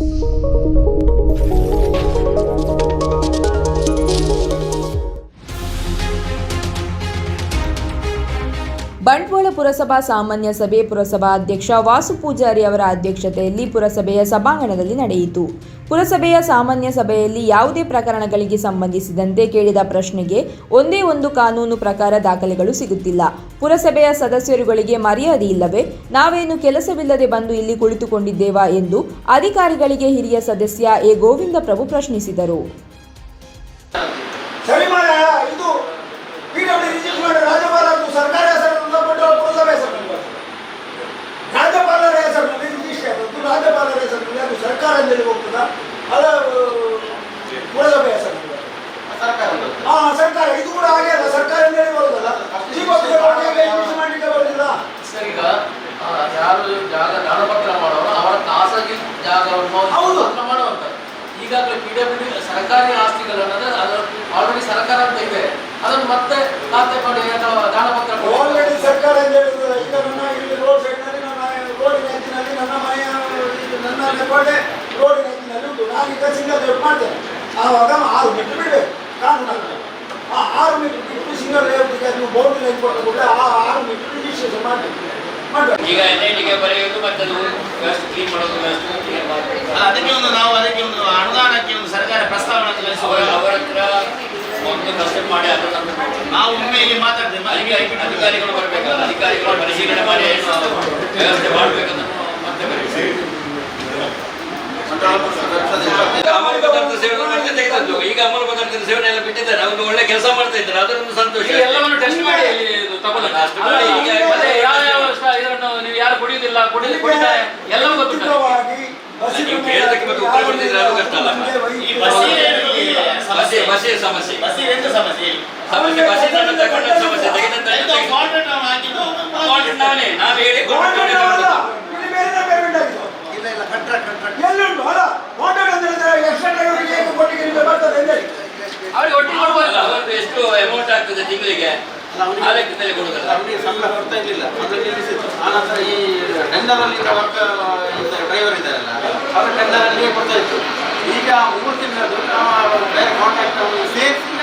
ಬಂಟ್ವಾಳ ಪುರಸಭಾ ಸಾಮಾನ್ಯ ಸಭೆ ಪುರಸಭಾ ಅಧ್ಯಕ್ಷ ವಾಸು ಪೂಜಾರಿ ಅವರ ಅಧ್ಯಕ್ಷತೆಯಲ್ಲಿ ಪುರಸಭೆಯ ಸಭಾಂಗಣದಲ್ಲಿ ನಡೆಯಿತು. ಪುರಸಭೆಯ ಸಾಮಾನ್ಯ ಸಭೆಯಲ್ಲಿ ಯಾವುದೇ ಪ್ರಕರಣಗಳಿಗೆ ಸಂಬಂಧಿಸಿದಂತೆ ಕೇಳಿದ ಪ್ರಶ್ನೆಗೆ ಒಂದೇ ಒಂದು ಕಾನೂನು ಪ್ರಕಾರ ದಾಖಲೆಗಳು ಸಿಗುತ್ತಿಲ್ಲ. ಪುರಸಭೆಯ ಸದಸ್ಯರುಗಳಿಗೆ ಮರ್ಯಾದೆ ಇಲ್ಲವೇ? ನಾವೇನು ಕೆಲಸವಿಲ್ಲದೆ ಬಂದು ಇಲ್ಲಿ ಕುಳಿತುಕೊಂಡಿದ್ದೇವಾ ಎಂದು ಅಧಿಕಾರಿಗಳಿಗೆ ಹಿರಿಯ ಸದಸ್ಯ ಎ. ಗೋವಿಂದ ಪ್ರಭು ಪ್ರಶ್ನಿಸಿದರು. ಡಬ್ಲ್ಯೂ ಸರ್ಕಾರಿ ಆಸ್ತಿಗಳನ್ನು ಅದರ ಆಲ್ರೆಡಿ ಸರ್ಕಾರ ಅಂತ ಇದೆ. ಅದನ್ನು ಮತ್ತೆ ಖಾತೆ ಮಾಡಿ ಅಥವಾ ದಾನಪತ್ರ. ಆಲ್ರೆಡಿ ಸರ್ಕಾರ ಅಂತ ಹೇಳಿದ್ರೆ? ಈಗ ನನ್ನ ಇಲ್ಲಿ ರೋಡ್ ಸೈಡ್ನಲ್ಲಿ ನನ್ನ ರೋಡಿನ ನನ್ನ ಮನೆಯ ನನ್ನ ರೆಕಾರ್ಡೆ ರೋಡಿನ ಎತ್ತಿನಲ್ಲಿ ಉಂಟು. ನಾನೀಗ ಸಿಂಗಲ್ ಲೇಔಟ್ ಮಾಡ್ತೇನೆ. ಆವಾಗ ಆರು ಮೀಟರ್ ಬಿಡಬೇಕು. ಕಾನೂನು ಆ ಆರು ಮೀಟರ್ ಬಿಟ್ಟು ಸಿಂಗಲ್ ಲೇಔಟ್ಗೆ ನೀವು ಬೌಂಡ್ರಿ ಲೈನ್ ಕೊಟ್ಟು ಕೂಡ ಆ ಆರು ಮೀಟರ್ ರಿಜಿಸ್ಟ್ರೇಷನ್ ಮಾಡಬೇಕು. ಮಾಡಬೇಕು. ಈಗ ಎನ್ಐಟಿಗೆ ಬರೆಯೋದು ಮತ್ತೆ ಅದು ವ್ಯವಸ್ಥೆ ಕ್ಲೀನ್ ಮಾಡೋದು ವ್ಯವಸ್ಥೆ. clean ಅದಕ್ಕೆ ಒಂದು ನಾವು ಅದಕ್ಕೆ ಒಂದು ಅನುದಾನಕ್ಕೆ ಒಂದು ಸರ್ಕಾರ ಪ್ರಸ್ತಾವನೆ ಅವರ ಕಳಿಸುವಾಗ ಅವರ ಹತ್ರ ಒಂದು ಕನ್ಸೆಪ್ಟ್ ಮಾಡಿ ಅದನ್ನು ನಾವು ಒಮ್ಮೆ ಇಲ್ಲಿ ಮಾತಾಡ್ತೇವೆ. ಅಧಿಕಾರಿ ಅಧಿಕಾರಿಗಳು ಬರಬೇಕಲ್ಲ. ಅಧಿಕಾರಿಗಳು ಪರಿಶೀಲನೆ ಮಾಡಿ ವ್ಯವಸ್ಥೆ ಮಾಡಬೇಕಂತ ಮತ್ತೆ ಅಮಲು ಪದಾರ್ಥ ಸೇವನೆ ಮಾಡ್ತಾ ತೆಗೆದದ್ದು. ಈಗ ಅಮಲು ಪದಾರ್ಥದ ಸೇವನೆ ಎಲ್ಲ ಬಿಟ್ಟಿದ್ದಾರೆ. ಅವರು ಒಳ್ಳೆ ಕೆಲಸ ಮಾಡ್ತಾ ಇದ್ದಾರೆ. ಅದರೊಂದು ಸಂತೋಷ. ಎಲ್ಲವನ್ನು ಟೆಸ್ಟ್ ಮಾಡಿ ಇಲ್ಲಿ ಇದು ತಗೊಳ್ಳಿ. ಅಷ್ಟು ಮಾಡಿ. ಈಗ ಮತ್ತೆ ಯಾವ ಯಾವ ಇದನ್ನು ನೀವು ಯಾರು ಕುಡಿಯುವುದಿಲ್ಲ ಕುಡಿಲಿ ಕುಡಿತಾರೆ ಎಲ್ಲವೂ ಬಸ್ಸಿನ ನೀವು ಕೇಳಿದ್ದಕ್ಕೆ ಮತ್ತೆ ಉತ್ತರ ಕೊಡ್ತಿದ್ರೆ ಅದು ಕಷ್ಟ ಅಲ್ಲ? ಈ ಬಸ್ಸೇ ಸಮಸ್ಯೆ? ಬಸ್ಸೇ ಸಮಸ್ಯೆ. ಸಮಸ್ಯೆ? ಬಸ್ಸಿನ ತಗೊಂಡ ಸಮಸ್ಯೆ ಅಮೌಂಟ್ ನಾನೇ ನಾವು ಹೇಳಿ ಇಲ್ಲಿ ಇಲ್ಲ. ಎಲ್ಲುಂಟು ಅಲ್ಲ ಕಾಂಟ್ರಾಕ್ಟ್ ಎಕ್ಸ್ಟ್ರಾ ಡ್ರೈವರಿಗೆ ಕೊಟ್ಟಿಗೆ ನಿಮಗೆ ಬರ್ತದೆ ಅಂತ ಹೇಳಿ. ಅವ್ರಿಗೆ ಒಟ್ಟಿಗೆ ಕೊಡ್ಬೋದಲ್ಲ ಅವರದ್ದು ಎಷ್ಟು ಅಮೌಂಟ್ ಆಗ್ತದೆ ತಿಂಗಳಿಗೆ? ಆ ಲೆಕ್ಕದಲ್ಲಿ ಕೊಡುದಲ್ಲ. ಅವನಿಗೆ ಸಂಬಳ ಬರ್ತಾ ಇರ್ಲಿಲ್ಲ. ಅದರಲ್ಲಿ ನಿಲ್ಲಿಸಿದ್ರು ಆನಂತರ ಈ ಟೆಂಡರ್ ಅಲ್ಲಿ ವರ್ಕ್ ಡ್ರೈವರ್ ಇದ್ದಾರಲ್ಲ ನಿಮಗೆ ಗೊತ್ತಾಯಿತು ಕೊಡ್ತಾ ಇತ್ತು. ಈಗ ಮೂರು ತಿಂಗಳದ್ದು ನಾವು ಬೇರೆ ಕಾಂಟ್ಯಾಕ್ಟ್ ಸೇರಿಸಿ.